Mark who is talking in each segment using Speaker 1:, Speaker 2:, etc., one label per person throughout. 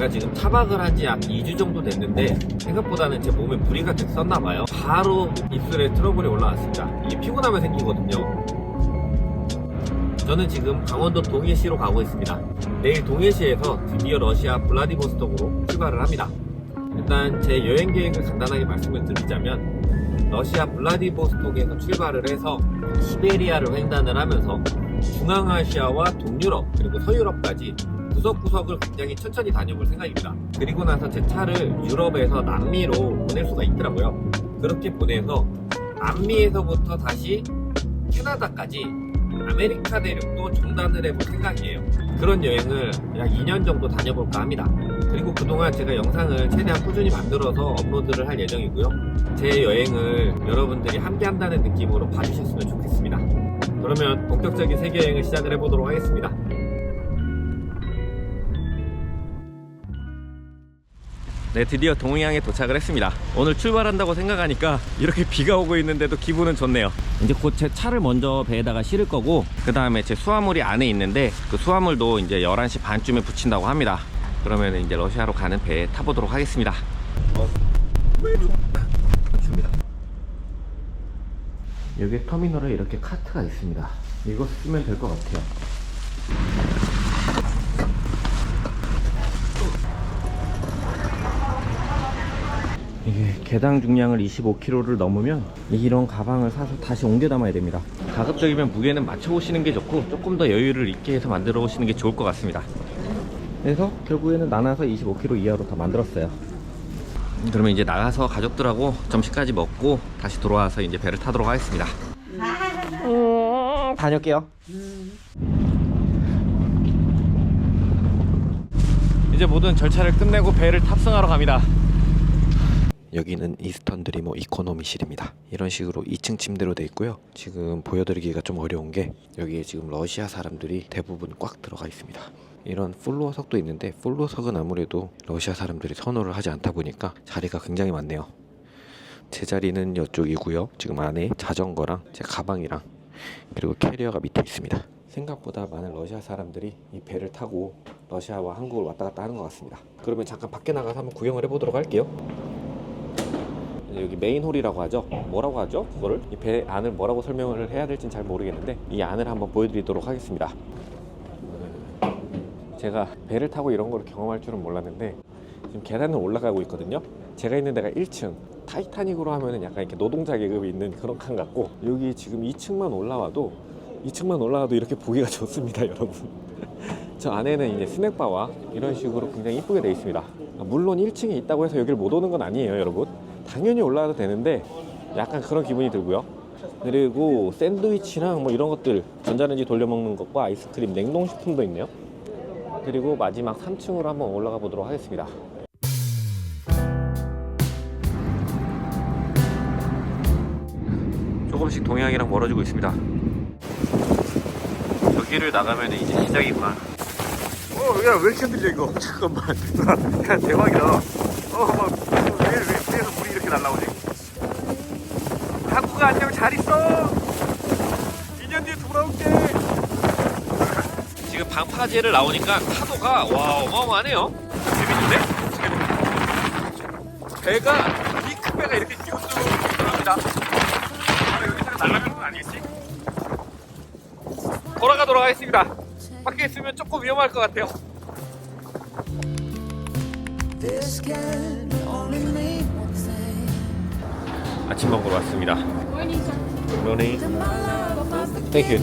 Speaker 1: 제가 지금 차박을 한지 약 2주 정도 됐는데 생각보다는 제 몸에 무리가 됐었나봐요. 바로 입술에 트러블이 올라왔습니다. 이게 피곤하면 생기거든요. 저는 지금 강원도 동해시로 가고 있습니다. 내일 동해시에서 드디어 러시아 블라디보스톡으로 출발을 합니다. 일단 제 여행 계획을 간단하게 말씀을 드리자면 러시아 블라디보스톡에서 출발을 해서 시베리아를 횡단을 하면서 중앙아시아와 동유럽 그리고 서유럽까지 구석구석을 굉장히 천천히 다녀볼 생각입니다. 그리고 나서 제 차를 유럽에서 남미로 보낼 수가 있더라고요. 그렇게 보내서 남미에서부터 다시 캐나다까지 아메리카 대륙도 종단을 해볼 생각이에요. 그런 여행을 약 2년 정도 다녀볼까 합니다. 그리고 그동안 제가 영상을 최대한 꾸준히 만들어서 업로드를 할 예정이고요. 제 여행을 여러분들이 함께 한다는 느낌으로 봐주셨으면 좋겠습니다. 그러면 본격적인 세계 여행을 시작을 해보도록 하겠습니다. 네, 드디어 동해항에 도착을 했습니다. 오늘 출발한다고 생각하니까 이렇게 비가 오고 있는데도 기분은 좋네요. 이제 곧 제 차를 먼저 배에다가 실을 거고, 그 다음에 제 수화물이 안에 있는데, 그 수화물도 이제 11시 반쯤에 붙인다고 합니다. 그러면 이제 러시아로 가는 배에 타보도록 하겠습니다. 여기 터미널에 이렇게 카트가 있습니다. 이거 쓰면 될 것 같아요. 이게 개당 중량을 25kg를 넘으면 이런 가방을 사서 다시 옮겨 담아야 됩니다. 가급적이면 무게는 맞춰 오시는 게 좋고 조금 더 여유를 있게 해서 만들어 오시는 게 좋을 것 같습니다. 그래서 결국에는 나눠서 25kg 이하로 다 만들었어요. 그러면 이제 나가서 가족들하고 점심까지 먹고 다시 돌아와서 이제 배를 타도록 하겠습니다. 음, 다녀올게요. 이제 모든 절차를 끝내고 배를 탑승하러 갑니다. 여기는 이스턴 드리머 이코노미실입니다. 이런 식으로 2층 침대로 돼 있고요. 지금 보여드리기가 좀 어려운 게 여기에 지금 러시아 사람들이 대부분 꽉 들어가 있습니다. 이런 플로어석도 있는데 플로어석은 아무래도 러시아 사람들이 선호를 하지 않다 보니까 자리가 굉장히 많네요. 제 자리는 이쪽이고요. 지금 안에 자전거랑 제 가방이랑 그리고 캐리어가 밑에 있습니다. 생각보다 많은 러시아 사람들이 이 배를 타고 러시아와 한국을 왔다 갔다 하는 것 같습니다. 그러면 잠깐 밖에 나가서 한번 구경을 해보도록 할게요. 여기 메인홀이라고 하죠. 뭐라고 하죠? 그거를 이 배 안을 뭐라고 설명을 해야 될지는 잘 모르겠는데 이 안을 한번 보여드리도록 하겠습니다. 제가 배를 타고 이런 걸 경험할 줄은 몰랐는데 지금 계단을 올라가고 있거든요. 제가 있는 데가 1층. 타이타닉으로 하면은 약간 이렇게 노동자 계급이 있는 그런 칸 같고 여기 지금 2층만 올라와도 2층만 올라와도 이렇게 보기가 좋습니다, 여러분. 저 안에는 이제 스낵바와 이런 식으로 굉장히 이쁘게 되어 있습니다. 물론 1층에 있다고 해서 여기를 못 오는 건 아니에요, 여러분. 당연히 올라와도 되는데 약간 그런 기분이 들고요. 그리고 샌드위치랑 뭐 이런 것들 전자레인지 돌려 먹는 것과 아이스크림, 냉동식품도 있네요. 그리고 마지막 3층으로 한번 올라가 보도록 하겠습니다. 조금씩 동해항이랑 멀어지고 있습니다. 여기를 나가면 이제 시작이구나.
Speaker 2: 어, 야, 왜 이렇게 흔들려, 이거?
Speaker 1: 잠깐만.
Speaker 2: 야, 대박이다. 어, 막, 물이 이렇게 날라오지?
Speaker 1: 한국아 안녕 잘 있어.
Speaker 2: 2년 뒤에 돌아올게.
Speaker 1: 지금 방파제를 나오니까 파도가 와 어마어마하네요. 재밌는데? 배가 이 큰 배가 이렇게 띄우쭉 들어갑니다. 바로 여기서 날아가는 건 아니겠지? 돌아가도록 하겠습니다. 밖에 있으면 조금 위험할 것 같아요.
Speaker 3: This can only mean one thing.
Speaker 1: 아침 먹으러 왔습니다.
Speaker 3: the
Speaker 1: Thank you.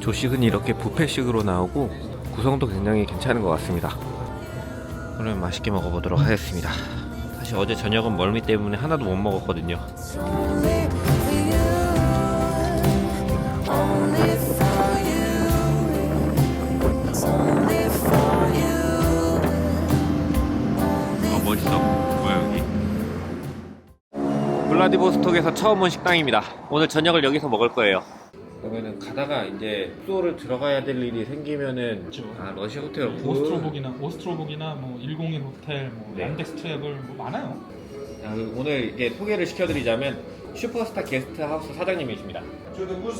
Speaker 1: 조식은 이렇게 뷔페식으로 나오고 구성도 굉장히 괜찮은 것 같습니다. 오늘 맛있게 먹어보도록 하겠습니다. 사실 어제 저녁은 멀미 때문에 하나도 못 먹었거든요. 블라디보스톡에서 처음 온 식당입니다 오늘 저녁을 여기서 먹을 거예요 그러면은 가다가 이제 숙소를 들어가야 될 일이 생기면은
Speaker 4: 그렇죠.
Speaker 1: 아 러시아 호텔 그
Speaker 4: 오스트로복이나 오스트로복이나 뭐 101 호텔, 뭐
Speaker 1: 네.
Speaker 4: 얀덱스 트래블 뭐 많아요.
Speaker 1: 아, 오늘 이게 소개를 시켜드리자면 슈퍼스타 게스트하우스 사장님이십니다.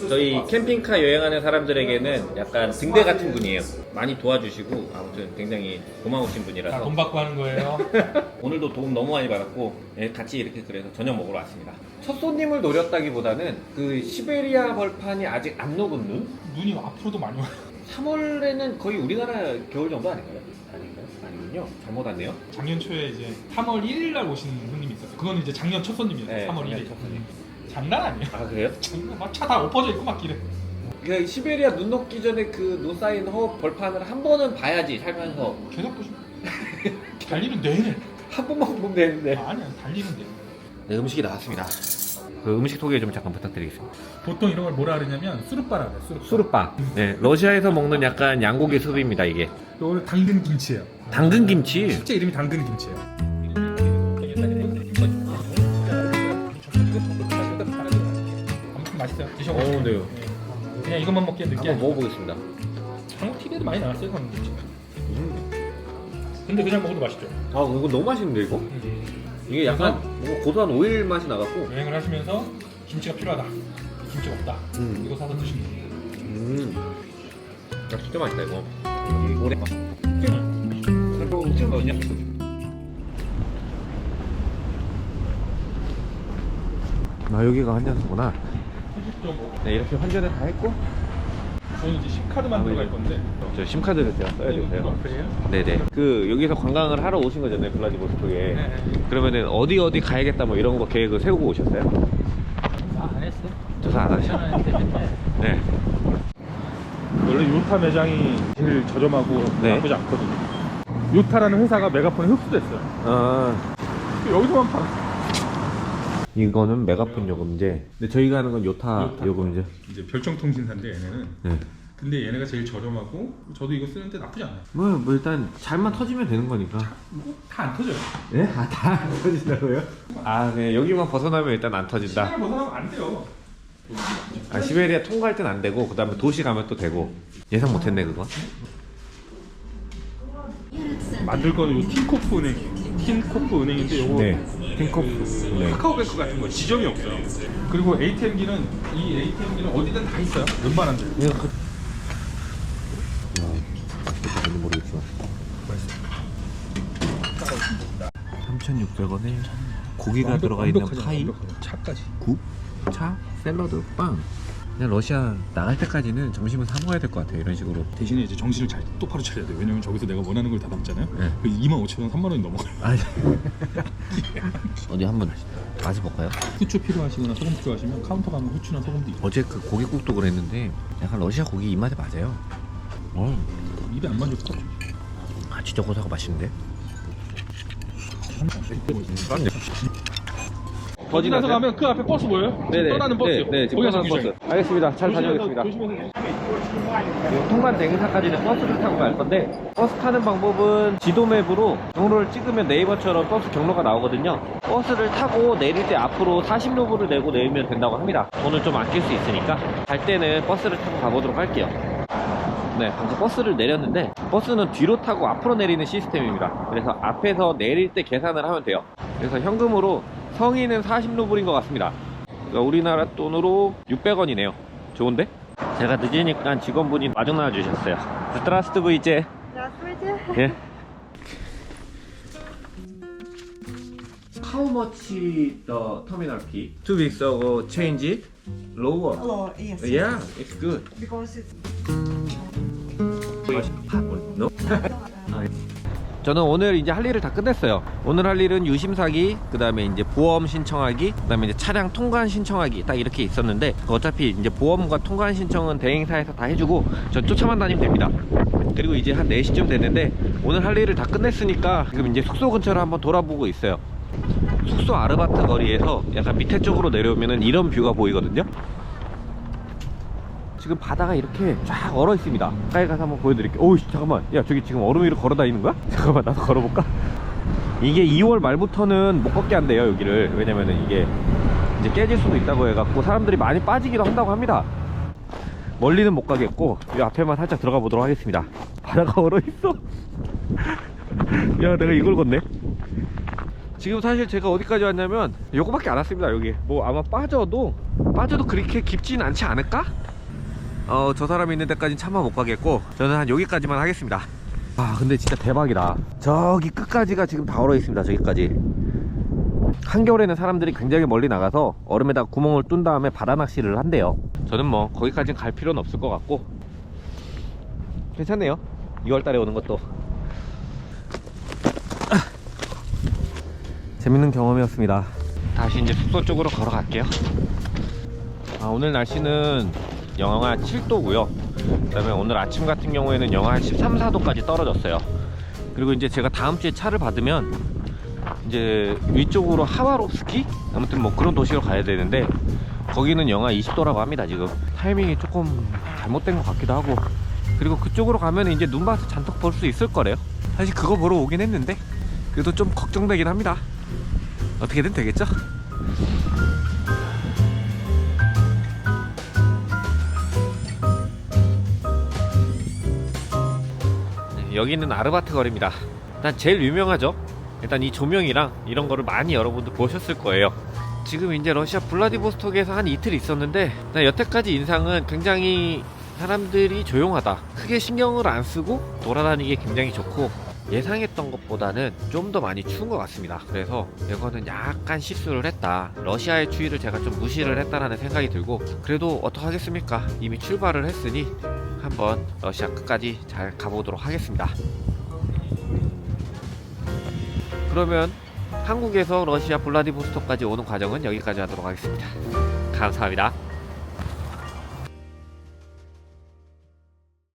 Speaker 1: 저희 캠핑카 여행하는 사람들에게는 약간 등대 같은 분이에요. 많이 도와주시고 아무튼 굉장히 고마우신
Speaker 4: 다
Speaker 1: 분이라서
Speaker 4: 돈 받고 하는 거예요.
Speaker 1: 오늘도 도움 너무 많이 받았고 예, 같이 이렇게 그래서 저녁 먹으러 왔습니다. 첫 손님을 노렸다기보다는 그 시베리아 벌판이 아직 안 녹은 눈?
Speaker 4: 눈이 앞으로도 많이 와요.
Speaker 1: 3월에는 거의 우리나라 겨울 정도 아닌가요? 아닌가요? 아니군요. 잘못 왔네요.
Speaker 4: 작년 초에 이제 3월 1일 날 오신 손님이 있었어요. 그건 이제 작년 첫 손님이었어요.
Speaker 1: 네,
Speaker 4: 3월
Speaker 1: 작년
Speaker 4: 1일.
Speaker 1: 첫 손님.
Speaker 4: 장난 아니에요.
Speaker 1: 아 그래요?
Speaker 4: 막차 다 엎어져 있고 막 길에.
Speaker 1: 그 시베리아 눈 녹기 전에 그눈 쌓인 허 벌판을 한 번은 봐야지 살면서
Speaker 4: 계속 보시면 달리는 내내.
Speaker 1: 한 번만 보면 되는데.
Speaker 4: 아, 아니야 달리는 내.
Speaker 1: 네 음식이 나왔습니다. 그 음식 소개 좀 잠깐 부탁드리겠습니다.
Speaker 4: 보통 이런 걸 뭐라 그러냐면 수르바라 그래.
Speaker 1: 수르빠. 네 러시아에서 먹는 약간 양고기 수프입니다 이게.
Speaker 4: 이거 당근 김치예요.
Speaker 1: 당근 김치.
Speaker 4: 실제 이름이 당근 김치예요. 맛있어요.
Speaker 1: 드셔보세요.
Speaker 4: 네. 그냥 이것만 먹기엔 느끼해.
Speaker 1: 한번 먹어보겠습니다.
Speaker 4: 한국 TV에도 많이 나왔어요, 당근 김치. 근데 그냥 먹어도 맛있죠.
Speaker 1: 아 이거 너무 맛있는데 이거? 이게 약간 뭔가 고소한 오일 맛이 나갖고.
Speaker 4: 여행을 하시면서 김치가 필요하다. 김치가 없다.
Speaker 1: 음.
Speaker 4: 이거 사서 드시면 돼요.
Speaker 1: 음. 야 진짜 맛있다 이거. 이 오래. 그리고 음식 뭐냐? 아 여기가 환전소구나. 네 이렇게 환전을 다 했고
Speaker 4: 저는 이제 심카드 만 들어 갈 건데.
Speaker 1: 저 심카드를 제가 써야
Speaker 4: 이거
Speaker 1: 돼서요.
Speaker 4: 어플이에요?
Speaker 1: 네네. 그 여기서 관광을 하러 오신 거잖아요 블라디보스토크에.
Speaker 4: 네.
Speaker 1: 그러면은 어디 어디 가야겠다 뭐 이런 거 계획을 세우고 오셨어요?
Speaker 4: 아안 했어요?
Speaker 1: 조사 안 하셔? 네.
Speaker 4: 원래 요타 매장이 제일 저렴하고
Speaker 1: 네.
Speaker 4: 나쁘지 않거든요. 요타라는 회사가 메가폰에 흡수됐어요.
Speaker 1: 아
Speaker 4: 여기서만 봐.
Speaker 1: 이거는 메가폰 요금제. 근데 저희가 하는 건 요타,
Speaker 4: 요타.
Speaker 1: 요금제.
Speaker 4: 이제 별정통신사인데 얘네는.
Speaker 1: 네.
Speaker 4: 근데 얘네가 제일 저렴하고 저도 이거 쓰는데 나쁘지 않아요.
Speaker 1: 뭐, 뭐 일단 잘만 터지면 되는 거니까.
Speaker 4: 다 안 터져요.
Speaker 1: 예? 아, 다 안 터진다고요? 아, 네. 여기만 벗어나면 일단 안 터진다.
Speaker 4: 시간을 벗어나면 안 돼요.
Speaker 1: 아, 시베리아 통과할 땐 안 되고, 그 다음에 도시 가면 또 되고. 예상 못 했네, 그거.
Speaker 4: 만들 거는 요 틴코프 은행이에요. 틴코프 은행인데 요거
Speaker 1: 네. 핑코프. 네.
Speaker 4: 카카오뱅크 같은 거 지점이 없어요. 그리고 ATM기는 이 ATM기는 어디든 다 있어요. 웬만한 데.
Speaker 1: 이거 그... 맛있겠다, 모르겠지만. 3,600원에 고기가 들어가 있는 파이,
Speaker 4: 차까지.
Speaker 1: 국, 차, 샐러드, 빵. 그냥 러시아 나갈 때까지는 점심은 사 먹어야 될 것 같아요. 이런 식으로.
Speaker 4: 대신에 이제 정신을 잘 똑바로 차려야 돼요. 왜냐면 저기서 내가 원하는 걸다 담잖아요.
Speaker 1: 네.
Speaker 4: 그 2만 5천 원, 3만 원이 넘어가요.
Speaker 1: 아니. 어디 한번 맛을 볼까요?
Speaker 4: 후추 필요하시거나 소금 필요하시면 카운터 가면 후추나 소금도 있고
Speaker 1: 어제 그 고기국도 그랬는데 약간 러시아 고기 입맛에 맞아요. 어,
Speaker 4: 입에 안 만질 것 같죠.
Speaker 1: 아 진짜 고소하고 맛있는데?
Speaker 4: 거기서 가면 그 앞에 버스 보여요?
Speaker 1: 네네.
Speaker 4: 떠나는 버스요.
Speaker 1: 네, 네, 지금 떠나는. 버스. 알겠습니다. 잘 다녀오겠습니다.
Speaker 4: 조심해서.
Speaker 1: 지금 통관 대행사까지는 버스를 타고 갈 건데 버스 타는 방법은 지도맵으로 경로를 찍으면 네이버처럼 버스 경로가 나오거든요. 버스를 타고 내릴 때 앞으로 40루블을 내고 내리면 된다고 합니다. 돈을 좀 아낄 수 있으니까 갈 때는 버스를 타고 가보도록 할게요. 네, 방금 버스를 내렸는데 버스는 뒤로 타고 앞으로 내리는 시스템입니다. 그래서 앞에서 내릴 때 계산을 하면 돼요. 그래서 현금으로 성인은 40루블인 것 같습니다 그러니까 우리나라 돈으로 600원이네요 좋은데? 제가 늦으니까 직원분이 마중 나와주셨어요
Speaker 5: 드라스트 브이제
Speaker 1: 예. How much the terminal fee? Two weeks ago, change it lower.
Speaker 5: Lower, yes.
Speaker 1: Yeah, it's good.
Speaker 5: Because it's.
Speaker 1: Hot, no. 저는 오늘 이제 할 일을 다 끝냈어요. 오늘 할 일은 유심사기, 그 다음에 이제 보험 신청하기, 그 다음에 이제 차량 통관 신청하기 딱 이렇게 있었는데 어차피 이제 보험과 통관 신청은 대행사에서 다 해주고 저 쫓아만 다니면 됩니다. 그리고 이제 한 4시쯤 됐는데 오늘 할 일을 다 끝냈으니까 지금 이제 숙소 근처를 한번 돌아보고 있어요. 숙소 아르바트 거리에서 약간 밑에 쪽으로 내려오면은 이런 뷰가 보이거든요. 지금 바다가 이렇게 쫙 얼어 있습니다. 가까이 가서 한번 보여드릴게요. 오우, 잠깐만. 야, 저기 지금 얼음 위로 걸어 다니는 거야? 잠깐만, 나도 걸어볼까? 이게 2월 말부터는 못 걷게 한대요, 여기를. 왜냐면은 이게 이제 깨질 수도 있다고 해갖고 사람들이 많이 빠지기도 한다고 합니다. 멀리는 못 가겠고, 이 앞에만 살짝 들어가 보도록 하겠습니다. 바다가 얼어 있어. 야, 내가 이걸 걷네. 지금 사실 제가 어디까지 왔냐면 요거밖에 안 왔습니다 여기 뭐 아마 빠져도 빠져도 그렇게 깊진 않지 않을까? 어 저 사람이 있는 데까지는 차마 못 가겠고 저는 한 여기까지만 하겠습니다. 아 근데 진짜 대박이다. 저기 끝까지가 지금 다 얼어 있습니다 저기까지. 한겨울에는 사람들이 굉장히 멀리 나가서 얼음에다가 구멍을 뚫은 다음에 바다 낚시를 한대요. 저는 뭐 거기까지는 갈 필요는 없을 것 같고. 괜찮네요. 2월달에 오는 것도. 재밌는 경험이었습니다. 다시 이제 숙소 쪽으로 걸어갈게요. 아, 오늘 날씨는 영하 7도고요. 그 다음에 오늘 아침 같은 경우에는 영하 한 13, 4도까지 떨어졌어요. 그리고 이제 제가 다음 주에 차를 받으면 이제 위쪽으로 하와롭스키? 아무튼 뭐 그런 도시로 가야 되는데 거기는 영하 20도라고 합니다. 지금 타이밍이 조금 잘못된 것 같기도 하고. 그리고 그쪽으로 가면 이제 눈밭을 잔뜩 볼 수 있을 거래요. 사실 그거 보러 오긴 했는데 그래도 좀 걱정되긴 합니다. 어떻게든 되겠죠? 여기는 아르바트 거리입니다. 일단 제일 유명하죠? 일단 이 조명이랑 이런 거를 많이 여러분들 보셨을 거예요. 지금 이제 러시아 블라디보스톡에서 한 이틀 있었는데 난 여태까지 인상은 굉장히 사람들이 조용하다 크게 신경을 안 쓰고 돌아다니기 굉장히 좋고 예상했던 것보다는 좀 더 많이 추운 것 같습니다. 그래서 이거는 약간 실수를 했다 러시아의 추위를 제가 좀 무시를 했다라는 생각이 들고 그래도 어떡하겠습니까? 이미 출발을 했으니 한번 러시아 끝까지 잘 가보도록 하겠습니다. 그러면 한국에서 러시아 블라디보스톡까지 오는 과정은 여기까지 하도록 하겠습니다. 감사합니다